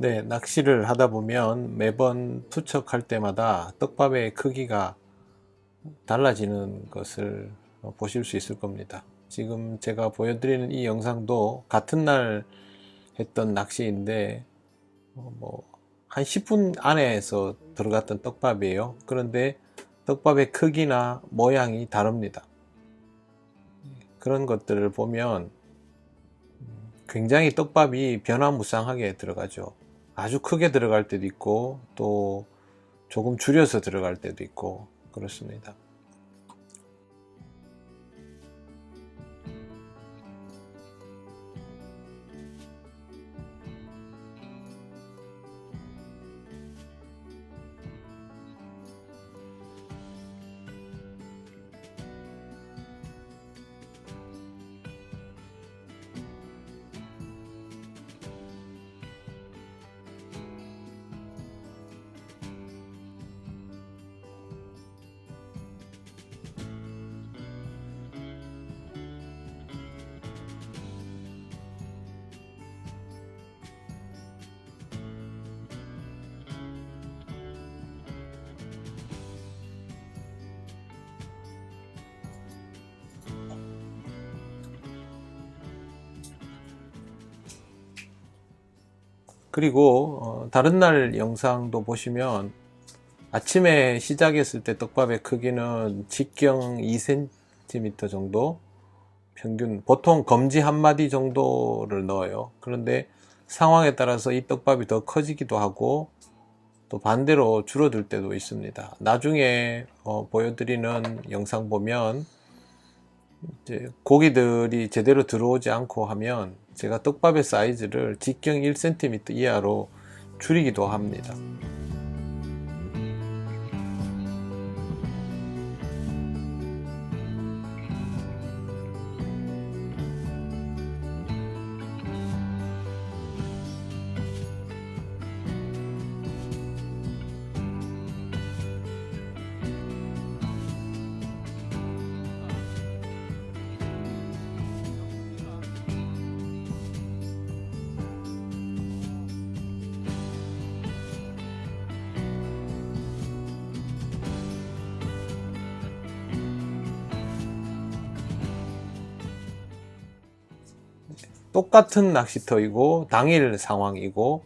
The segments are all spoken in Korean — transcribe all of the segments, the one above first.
네, 낚시를 하다 보면 매번 투척할 때마다 떡밥의 크기가 달라지는 것을 보실 수 있을 겁니다. 지금 제가 보여드리는 이 영상도 같은 날 했던 낚시인데 어, 뭐한 10분 안에서 들어갔던 떡밥이에요. 그런데 떡밥의 크기나 모양이 다릅니다. 그런 것들을 보면 굉장히 떡밥이 변화무쌍하게 들어가죠. 아주 크게 들어갈 때도 있고 또 조금 줄여서 들어갈 때도 있고 그렇습니다. 그리고 어, 다른 날 영상도 보시면 아침에 시작했을 때 떡밥의 크기는 직경 2cm 정도 평균 보통 검지 한 마디 정도를 넣어요. 그런데 상황에 따라서 이 떡밥이 더 커지기도 하고 또 반대로 줄어들 때도 있습니다. 나중에 어, 보여드리는 영상 보면 고기들이 제대로 들어오지 않고 하면 제가 떡밥의 사이즈를 직경 1cm 이하로 줄이기도 합니다. 똑같은 낚시터이고 당일 상황이고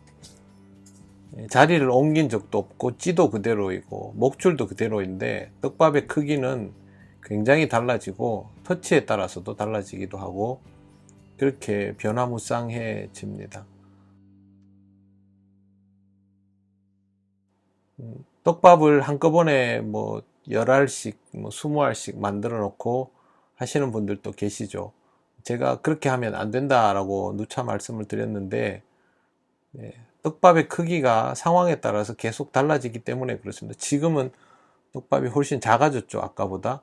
예, 자리를 옮긴 적도 없고 찌도 그대로이고 목줄도 그대로인데 떡밥의 크기는 굉장히 달라지고 터치에 따라서도 달라지기도 하고 그렇게 변화무쌍해집니다. 음, 떡밥을 한꺼번에 뭐 10알씩 뭐 20알씩 만들어 놓고 하시는 분들도 계시죠. 제가 그렇게 하면 안 된다라고 누차 말씀을 드렸는데 네, 떡밥의 크기가 상황에 따라서 계속 달라지기 때문에 그렇습니다. 지금은 떡밥이 훨씬 작아졌죠 아까보다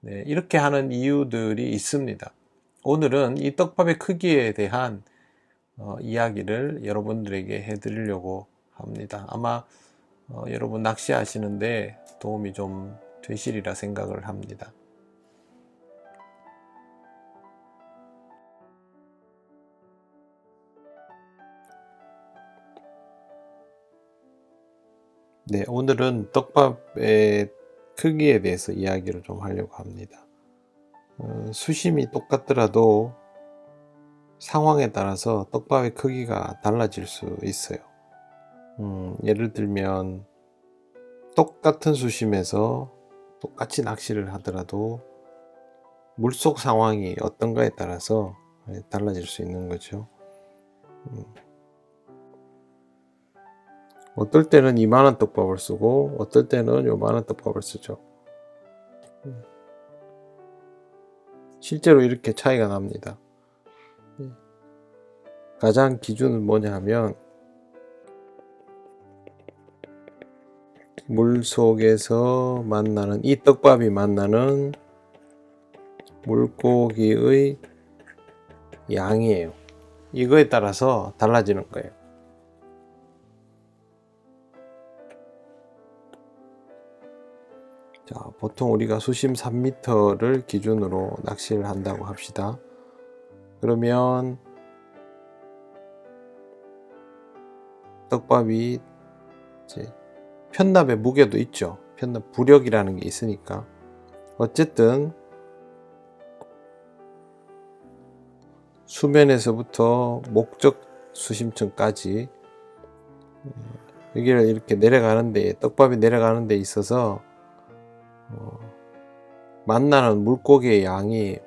네, 이렇게 하는 이유들이 있습니다. 오늘은 이 떡밥의 크기에 대한 어, 이야기를 여러분들에게 해드리려고 합니다. 아마 어, 여러분 낚시하시는데 도움이 좀 되시리라 생각을 합니다. 네, 오늘은 떡밥의 크기에 대해서 이야기를 좀 하려고 합니다. 어, 수심이 똑같더라도 상황에 따라서 떡밥의 크기가 달라질 수 있어요. 음, 예를 들면 똑같은 수심에서 똑같이 낚시를 하더라도 물속 상황이 어떤가에 따라서 달라질 수 있는 거죠. 음. 어떨 때는 이만한 떡밥을 쓰고 어떨 때는 요만한 떡밥을 쓰죠. 음. 실제로 이렇게 차이가 납니다. 네. 가장 기준은 뭐냐 하면 물 속에서 만나는 이 떡밥이 만나는 물고기의 양이에요. 이거에 따라서 달라지는 거예요. 보통 우리가 수심 3m를 기준으로 낚시를 한다고 합시다. 그러면 떡밥이 편납의 무게도 있죠. 편납 부력이라는 게 있으니까. 어쨌든 수면에서부터 목적 수심층까지 음, 여기를 이렇게 내려가는데 떡밥이 내려가는 데 있어서 어, 만나는 물고기의 양이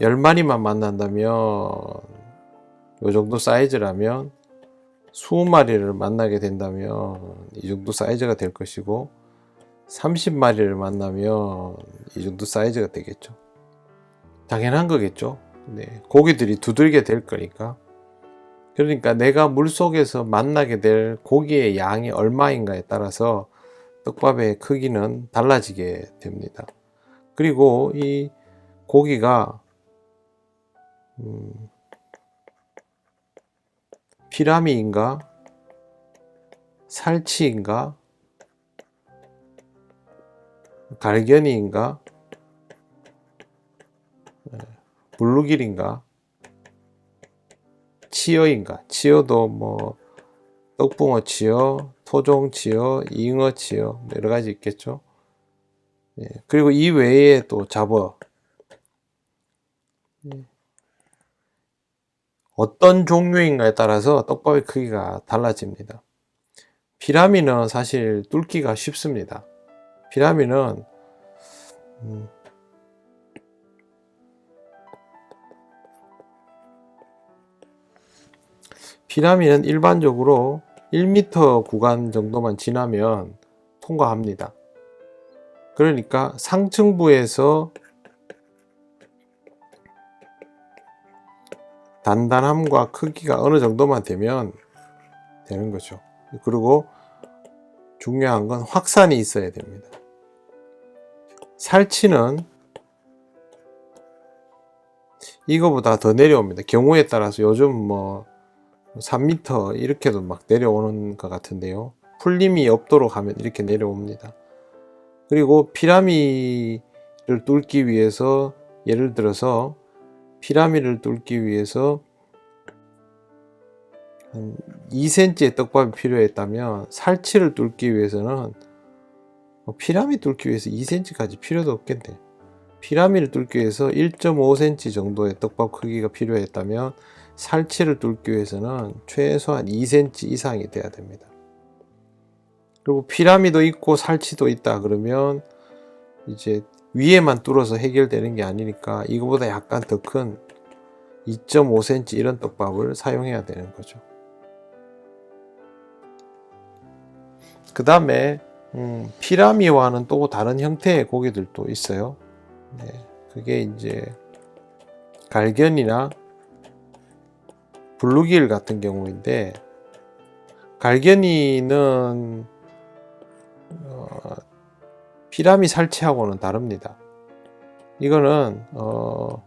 10마리만 만난다면 요 정도 사이즈라면 20마리를 만나게 된다면 이 정도 사이즈가 될 것이고 30마리를 만나면 이 정도 사이즈가 되겠죠. 당연한 거겠죠. 네, 고기들이 두들게 될 거니까. 그러니까 내가 물 속에서 만나게 될 고기의 양이 얼마인가에 따라서 떡밥의 크기는 달라지게 됩니다. 그리고 이 고기가 음, 피라미인가? 살치인가? 갈견이인가? 예, 블루길인가? 치어인가? 치어도 뭐 떡붕어 치어 토종 치어 잉어 치어 뭐 여러 가지 있겠죠 예, 그리고 이 외에 또 잡어 예. 어떤 종류인가에 따라서 떡밥의 크기가 달라집니다. 피라미는 사실 뚫기가 쉽습니다. 피라미는 음, 피라미는 일반적으로 1m 구간 정도만 지나면 통과합니다. 그러니까 상층부에서 단단함과 크기가 어느 정도만 되면 되는 거죠. 그리고 중요한 건 확산이 있어야 됩니다. 살치는 이거보다 더 내려옵니다. 경우에 따라서 요즘 뭐 3m 이렇게도 막 내려오는 것 같은데요. 풀림이 없도록 하면 이렇게 내려옵니다. 그리고 피라미를 뚫기 위해서 예를 들어서 피라미를 뚫기 위해서 한 2cm의 떡밥이 필요했다면 살치를 뚫기 위해서는 뭐 피라미 뚫기 위해서 2cm까지 필요도 없겠네. 피라미를 뚫기 위해서 1.5cm 정도의 떡밥 크기가 필요했다면 살치를 뚫기 위해서는 최소한 2cm 이상이 돼야 됩니다. 그리고 피라미도 있고 살치도 있다 그러면 이제 위에만 뚫어서 해결되는 게 아니니까 이거보다 약간 더 큰 2.5cm 이런 떡밥을 사용해야 되는 거죠. 그 다음에 음, 피라미와는 또 다른 형태의 고기들도 있어요. 네, 그게 이제 갈견이나 블루길 같은 경우인데 갈견이는 어, 피라미 살치하고는 다릅니다. 이거는 어,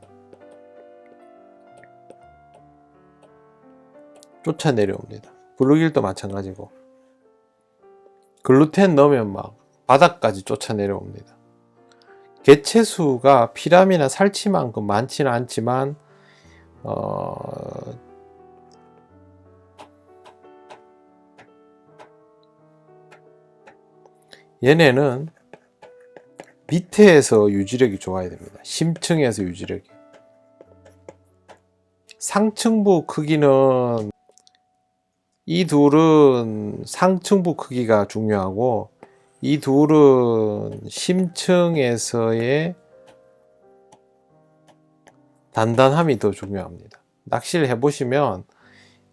쫓아 내려옵니다. 블루길도 마찬가지고 글루텐 넣으면 막 바닥까지 쫓아 내려옵니다. 개체수가 피라미나 살치만큼 많지는 않지만 어, 얘네는 밑에서 유지력이 좋아야 됩니다. 심층에서 유지력이. 상층부 크기는 이 둘은 상층부 크기가 중요하고 이 둘은 심층에서의 단단함이 더 중요합니다. 낚시를 해보시면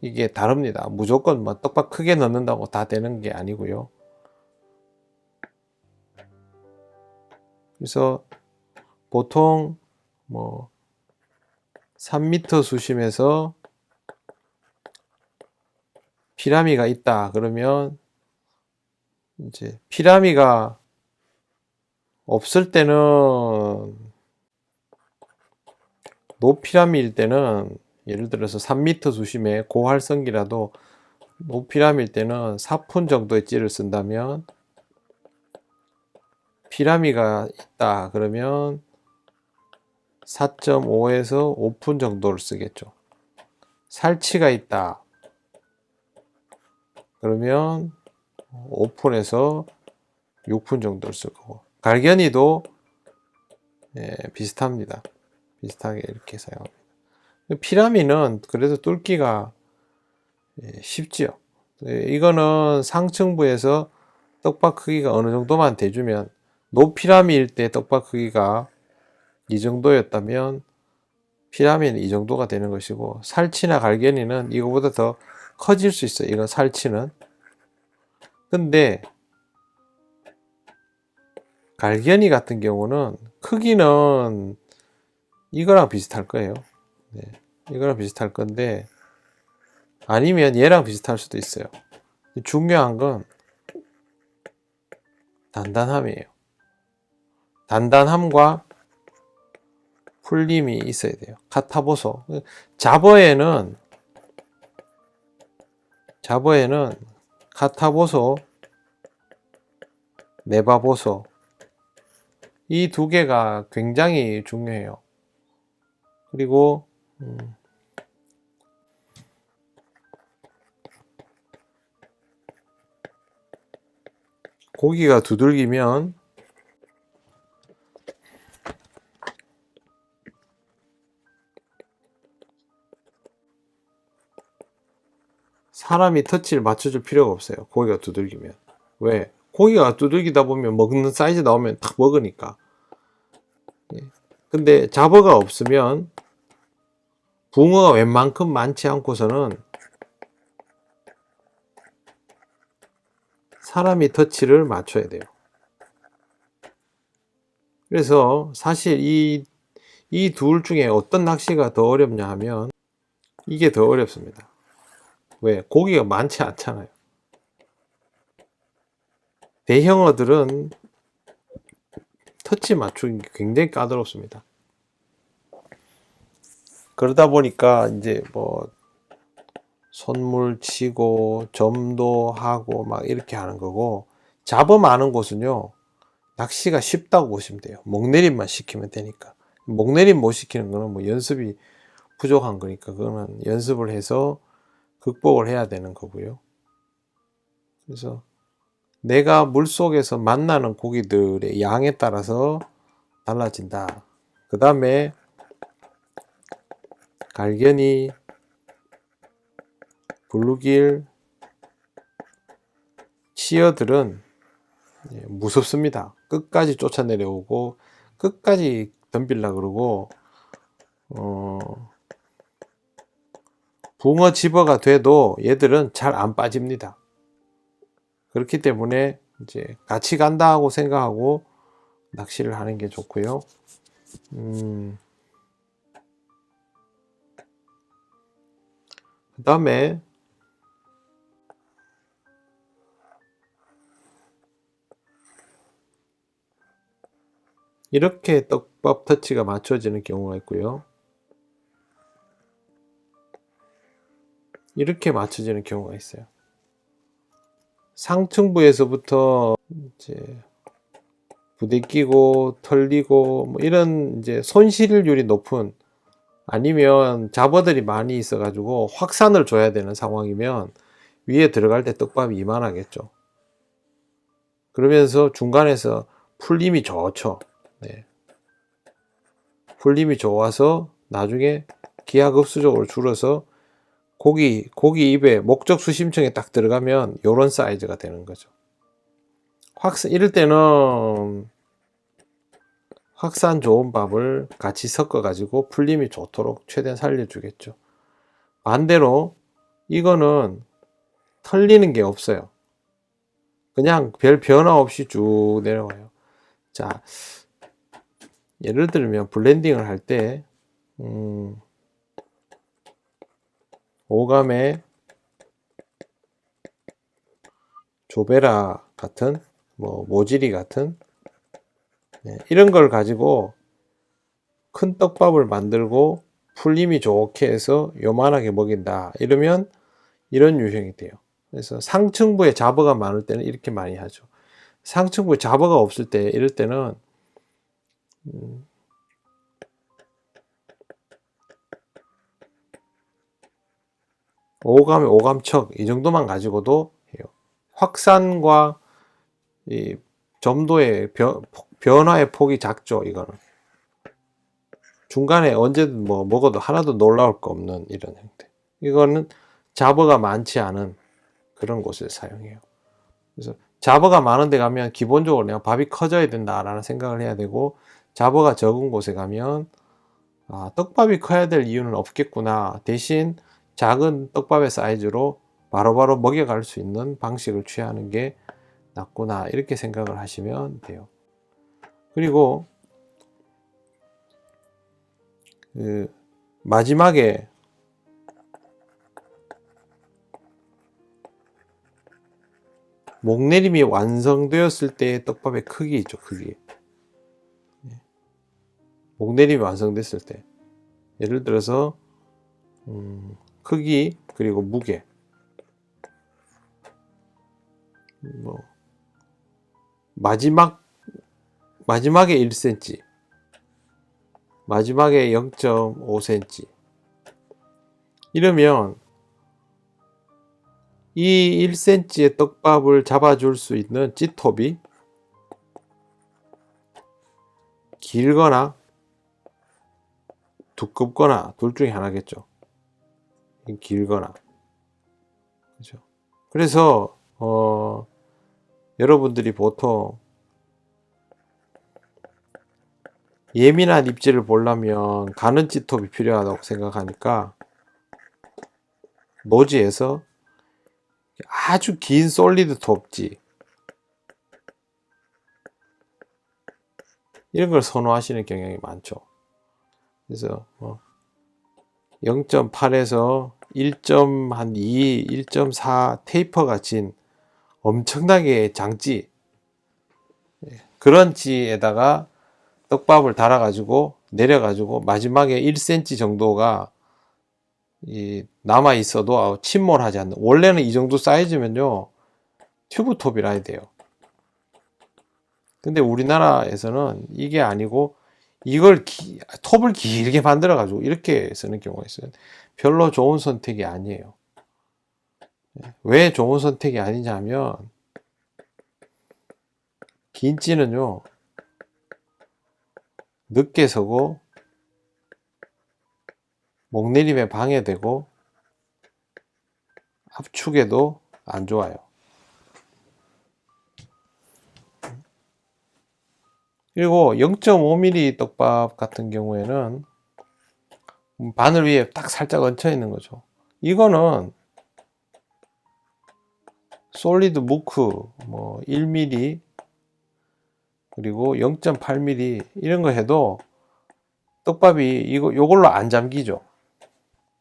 이게 다릅니다. 무조건 뭐 떡밥 크게 넣는다고 다 되는 게 아니고요. 그래서 보통 뭐 3m 수심에서 피라미가 있다 그러면 이제 피라미가 없을 때는 노피라미일 때는 예를 들어서 3m 수심의 고활성기라도 노피라미일 때는 4푼 정도의 찌를 쓴다면 피라미가 있다 그러면 4.5에서 5푼 정도를 쓰겠죠. 살치가 있다. 그러면 오픈해서 6분 정도를 쓸 거고 갈견이도 예, 비슷합니다. 비슷하게 이렇게 사용합니다. 피라미는 그래도 뚫기가 예, 쉽지요. 예, 이거는 상층부에서 떡밥 크기가 어느 정도만 돼주면 노피라미일 때 떡밥 크기가 이 정도였다면 피라미는 이 정도가 되는 것이고 살치나 갈견이는 이거보다 더 커질 수 있어요. 이건 살치는. 근데 갈견이 같은 경우는 크기는 이거랑 비슷할 거예요. 네, 이거랑 비슷할 건데 아니면 얘랑 비슷할 수도 있어요. 중요한 건 단단함이에요. 단단함과 풀림이 있어야 돼요. 카타보소. 자버에는 자버에는 카타보소, 네바보소 이 두 개가 굉장히 중요해요. 그리고 음, 고기가 두들기면 사람이 터치를 맞춰줄 필요가 없어요. 고기가 두들기면. 왜? 고기가 두들기다 보면 먹는 사이즈 나오면 탁 먹으니까. 예. 근데 잡어가 없으면 붕어가 웬만큼 많지 않고서는 사람이 터치를 맞춰야 돼요. 그래서 사실 이, 이 둘 중에 어떤 낚시가 더 어렵냐 하면 이게 더 어렵습니다. 왜? 고기가 많지 않잖아요. 대형어들은 터치 맞추기 굉장히 까다롭습니다. 그러다 보니까 이제 뭐 손물 치고 점도 하고 막 이렇게 하는 거고 잡어 많은 곳은요 낚시가 쉽다고 보시면 돼요 목내림만 시키면 되니까 목내림 못 시키는 거는 뭐 연습이 부족한 거니까 그거는 연습을 해서 극복을 해야 되는 거고요 그래서 내가 물속에서 만나는 고기들의 양에 따라서 달라진다 그 다음에 갈견이 블루길 치어들은 예, 무섭습니다. 끝까지 쫓아내려오고 끝까지 덤빌라 그러고 어, 붕어 집어가 돼도 얘들은 잘 안 빠집니다. 그렇기 때문에 이제 같이 간다 하고 생각하고 낚시를 하는 게 좋고요. 음, 그 다음에 이렇게 떡밥 터치가 맞춰지는 경우가 있고요. 이렇게 맞춰지는 경우가 있어요. 상층부에서부터 이제 부대 끼고 털리고 뭐 이런 이제 손실률이 높은 아니면 잡어들이 많이 있어 가지고 확산을 줘야 되는 상황이면 위에 들어갈 때 떡밥이 이만하겠죠. 그러면서 중간에서 풀림이 좋죠. 네. 풀림이 좋아서 나중에 기하급수적으로 줄어서 고기 고기 입에 목적 수심층에 딱 들어가면 요런 사이즈가 되는 거죠. 확산 이럴 때는 확산 좋은 밥을 같이 섞어 가지고 풀림이 좋도록 최대한 살려주겠죠. 반대로 이거는 털리는 게 없어요. 그냥 별 변화 없이 쭉 내려와요. 자, 예를 들면 블렌딩을 할 때, 음, 오감의 조베라 같은, 뭐, 모지리 같은, 네, 이런 걸 가지고 큰 떡밥을 만들고 풀림이 좋게 해서 요만하게 먹인다. 이러면 이런 유형이 돼요. 그래서 상층부에 잡어가 많을 때는 이렇게 많이 하죠. 상층부에 잡어가 없을 때, 이럴 때는 음, 오감에 오감척 이 정도만 가지고도 확산과 이 점도의 변, 변화의 폭이 작죠, 이거는. 중간에 언제든 뭐 먹어도 하나도 놀라울 거 없는 이런 형태. 이거는 잡어가 많지 않은 그런 곳에 사용해요. 그래서 잡어가 많은 데 가면 기본적으로 내가 밥이 커져야 된다라는 생각을 해야 되고 잡어가 적은 곳에 가면 아, 떡밥이 커야 될 이유는 없겠구나. 대신 작은 떡밥의 사이즈로 바로 바로 먹여갈 수 있는 방식을 취하는 게 낫구나. 이렇게 생각을 하시면 돼요. 그리고 그 마지막에 목내림이 완성되었을 때의 떡밥의 크기 있죠, 크기. 예. 목내림이 완성됐을 때. 예를 들어서, 음, 크기, 그리고 무게. 뭐, 마지막, 마지막에 1cm. 마지막에 0.5cm. 이러면 이 1cm의 떡밥을 잡아줄 수 있는 찌톱이 길거나 두껍거나 둘 중에 하나겠죠. 길거나. 그죠. 그래서, 어, 여러분들이 보통 예민한 입질을 보려면 가는 찌톱이 필요하다고 생각하니까 노지에서 아주 긴 솔리드 톱지 이런 걸 선호하시는 경향이 많죠. 그래서 뭐 0.8에서 1.2, 1.4 테이퍼가 진 엄청나게 장지 예, 그런 지에다가 떡밥을 달아가지고 내려가지고 마지막에 1cm 정도가 이 남아 있어도 침몰하지 않는. 원래는 이 정도 사이즈면요 튜브톱이라 해야 돼요. 근데 우리나라에서는 이게 아니고 이걸 기, 톱을 길게 만들어 가지고 이렇게 쓰는 경우가 있어요 별로 좋은 선택이 아니에요 왜 좋은 선택이 아니냐면 긴 찌는요 늦게 서고 목내림에 방해되고 압축에도 안 좋아요. 그리고 0.5mm 떡밥 같은 경우에는 바늘 위에 딱 살짝 얹혀 있는 거죠. 이거는 솔리드 무크 뭐 1mm 그리고 0.8mm 이런 거 해도 떡밥이 이거 요걸로 안 잠기죠.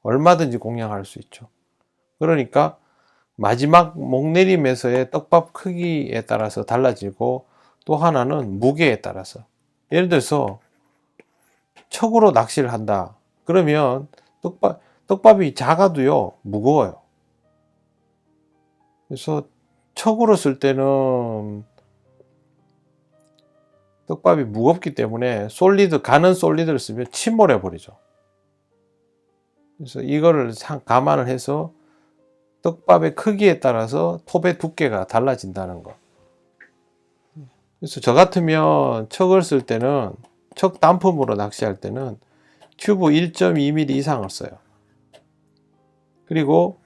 얼마든지 공략할 수 있죠. 그러니까 마지막 목내림에서의 떡밥 크기에 따라서 달라지고 또 하나는 무게에 따라서 예를 들어서 척으로 낚시를 한다. 그러면 떡밥 떡밥이 작아도요 무거워요. 그래서 척으로 쓸 때는 떡밥이 무겁기 때문에 솔리드 가는 솔리드를 쓰면 침몰해 버리죠. 그래서 이거를 감안을 해서 떡밥의 크기에 따라서 톱의 두께가 달라진다는 거. 그래서 저 같으면 척을 쓸 때는 척 단품으로 낚시할 때는 튜브 1.2mm 이상을 써요. 그리고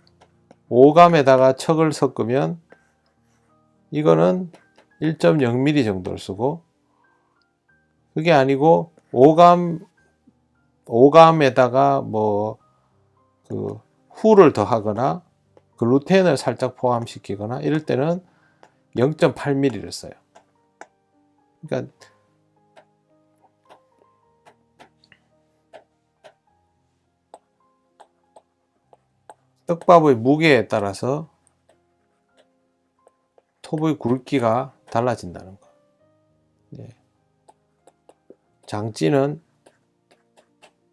5감에다가 척을 섞으면 이거는 1.0mm 정도를 쓰고 그게 아니고 5감 5감에다가 뭐 그 후를 더하거나 글루텐을 살짝 포함시키거나 이럴 때는 0.8mm를 써요. 그러니까 떡밥의 무게에 따라서 톱의 굵기가 달라진다는 거. 네. 장찌는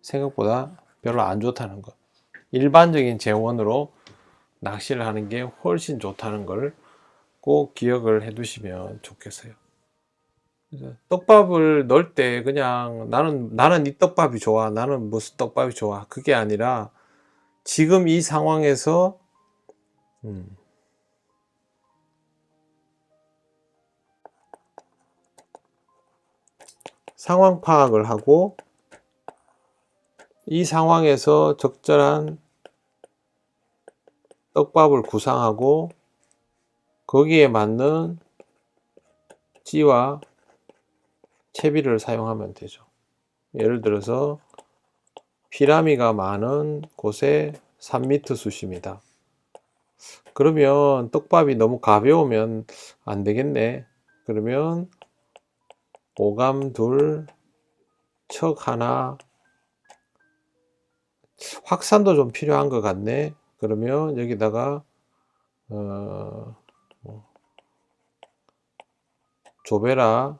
생각보다 별로 안 좋다는 거. 일반적인 재원으로 낚시를 하는 게 훨씬 좋다는 걸 꼭 기억을 해 두시면 좋겠어요. 떡밥을 넣을 때 그냥 나는 나는 이 떡밥이 좋아 나는 무슨 떡밥이 좋아 그게 아니라 지금 이 상황에서 음. 상황 파악을 하고 이 상황에서 적절한 떡밥을 구상하고 거기에 맞는 찌와 채비를 사용하면 되죠. 예를 들어서 피라미가 많은 곳에 3미터 숫입니다. 그러면 떡밥이 너무 가벼우면 안 되겠네. 그러면 오감 둘, 척 하나, 확산도 좀 필요한 것 같네. 그러면 여기다가 어, 뭐, 조베라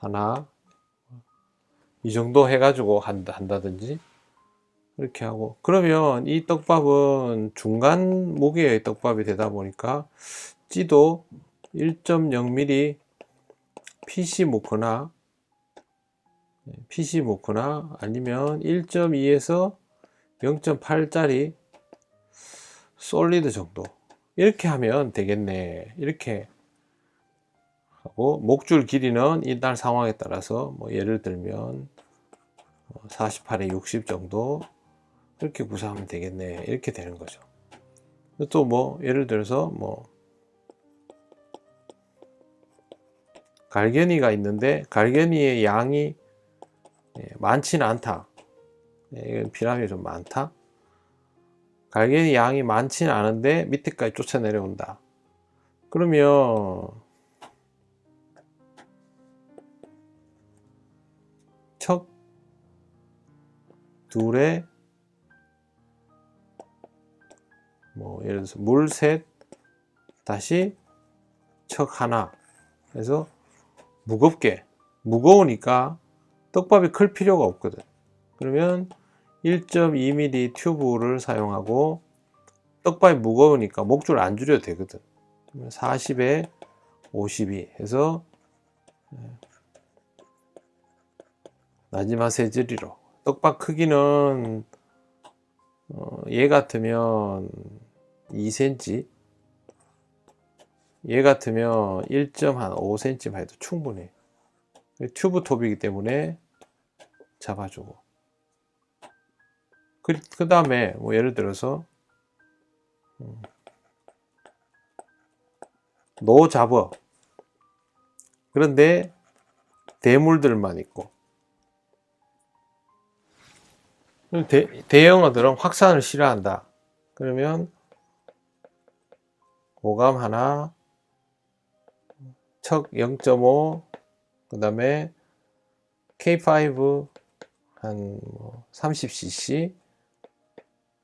하나. 이 정도 해가지고 한다, 한다든지 이렇게 하고. 그러면 이 떡밥은 중간 무게의 떡밥이 되다 보니까 찌도 1.0mm PC 모거나 PC 모거나 아니면 1.2에서 0.8짜리 솔리드 정도. 이렇게 하면 되겠네. 이렇게 하고 목줄 길이는 이날 상황에 따라서 뭐 예를 들면 48에 60 정도 이렇게 구사하면 되겠네. 이렇게 되는 거죠. 또 뭐 예를 들어서 뭐 갈견이가 있는데 갈견이의 양이 예, 많지는 않다. 예, 이건 피라미드 좀 많다. 갈견이 양이 많지는 않은데 밑에까지 쫓아 내려온다. 그러면 둘에 뭐 예를 들어서 물 셋 다시 척 하나 그래서 무겁게 무거우니까 떡밥이 클 필요가 없거든. 그러면 1.2mm 튜브를 사용하고 떡밥이 무거우니까 목줄 안 줄여도 되거든. 40에 52 해서 나지마 세즈리로 떡밥 크기는 어, 얘 같으면 2cm 얘 같으면 1.5cm 해도 충분해. 튜브 톱이기 때문에 잡아주고. 그, 그 다음에 뭐 예를 들어서 음, 노 잡어 그런데 대물들만 있고 대, 대형어들은 확산을 싫어한다. 그러면 고감 하나 척 0.5, 그 다음에 K5 한 30cc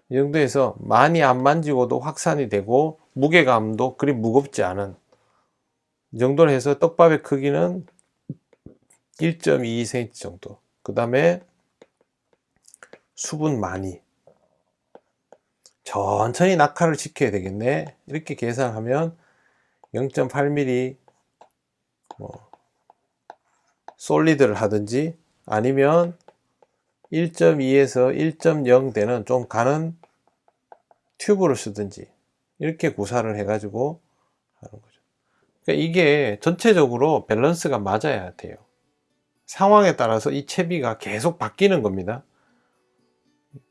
이 정도에서 많이 안 만지고도 확산이 되고 무게감도 그리 무겁지 않은. 이 정도로 해서 떡밥의 크기는 1.2cm 정도. 그 다음에 수분 많이 천천히 낙하를 지켜야 되겠네 이렇게 계산하면 0.8mm 뭐 솔리드를 하든지 아니면 1.2에서 1.0 되는 좀 가는 튜브를 쓰든지 이렇게 구사를 해 가지고 하는 거죠. 그러니까 이게 전체적으로 밸런스가 맞아야 돼요. 상황에 따라서 이 채비가 계속 바뀌는 겁니다.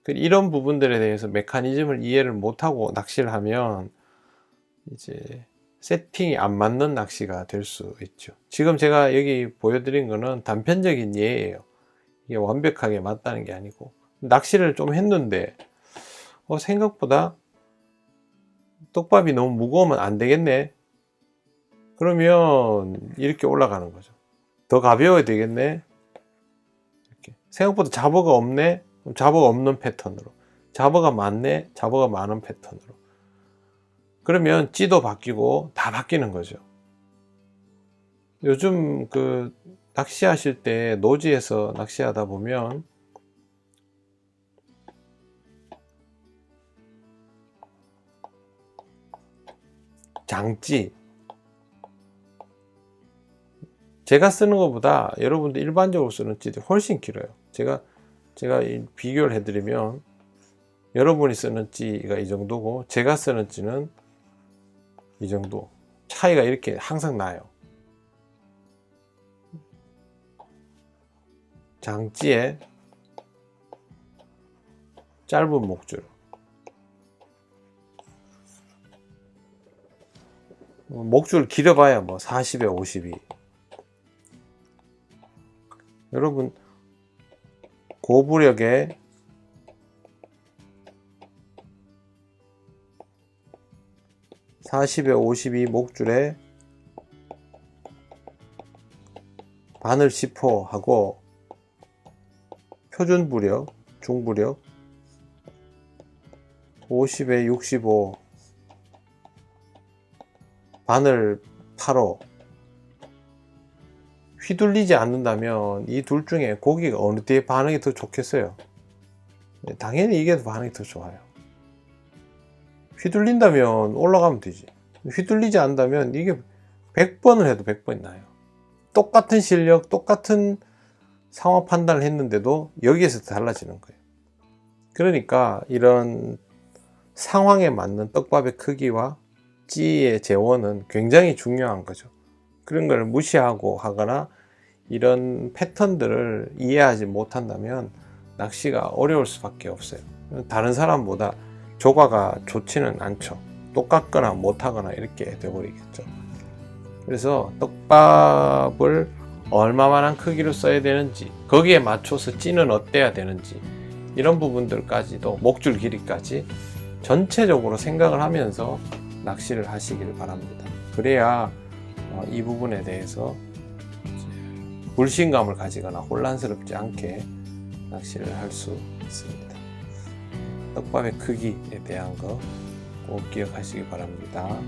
그 이런 부분들에 대해서 메커니즘을 이해를 못하고 낚시를 하면 이제 세팅이 안 맞는 낚시가 될 수 있죠. 지금 제가 여기 보여드린 거는 단편적인 예예요. 이게 완벽하게 맞다는 게 아니고 낚시를 좀 했는데 어, 생각보다 떡밥이 너무 무거우면 안 되겠네. 그러면 이렇게 올라가는 거죠. 더 가벼워야 되겠네. 이렇게. 생각보다 잡어가 없네. 잡어가 없는 패턴으로. 잡어가 많네. 잡어가 많은 패턴으로. 그러면 찌도 바뀌고 다 바뀌는 거죠. 요즘 그 낚시하실 때 노지에서 낚시하다 보면 장찌 제가 쓰는 것보다 여러분들 일반적으로 쓰는 찌들이 훨씬 길어요. 제가 제가 비교를 해드리면 여러분이 쓰는 찌가 이 정도고 제가 쓰는 찌는 이 정도. 차이가 이렇게 항상 나요. 장지에 짧은 목줄. 목줄 길어봐야 뭐 40에 52 여러분 고부력에 (40에 52) 목줄에 바늘 10호 하고 표준 부력, 중부력 50에 65 바늘 8호 휘둘리지 않는다면 이 둘 중에 고기가 어느 때의 반응이 더 좋겠어요? 네, 당연히 이게 더 반응이 더 좋아요. 휘둘린다면 올라가면 되지. 휘둘리지 않는다면 이게 100번을 해도 100번이 나요. 똑같은 실력, 똑같은 상황 판단을 했는데도 여기에서 달라지는 거예요. 그러니까 이런 상황에 맞는 떡밥의 크기와 찌의 재원은 굉장히 중요한 거죠. 그런 걸 무시하고 하거나 이런 패턴들을 이해하지 못한다면 낚시가 어려울 수밖에 없어요. 다른 사람보다 조과가 좋지는 않죠. 똑같거나 못하거나 이렇게 되어버리겠죠. 그래서 떡밥을 얼마만한 크기로 써야 되는지, 거기에 맞춰서 찌는 어때야 되는지, 이런 부분들까지도 목줄 길이까지 전체적으로 생각을 하면서 낚시를 하시길 바랍니다. 그래야 어, 이 부분에 대해서 불신감을 가지거나 혼란스럽지 않게 낚시를 할 수 있습니다. 떡밥의 크기에 대한 거 꼭 기억하시기 바랍니다.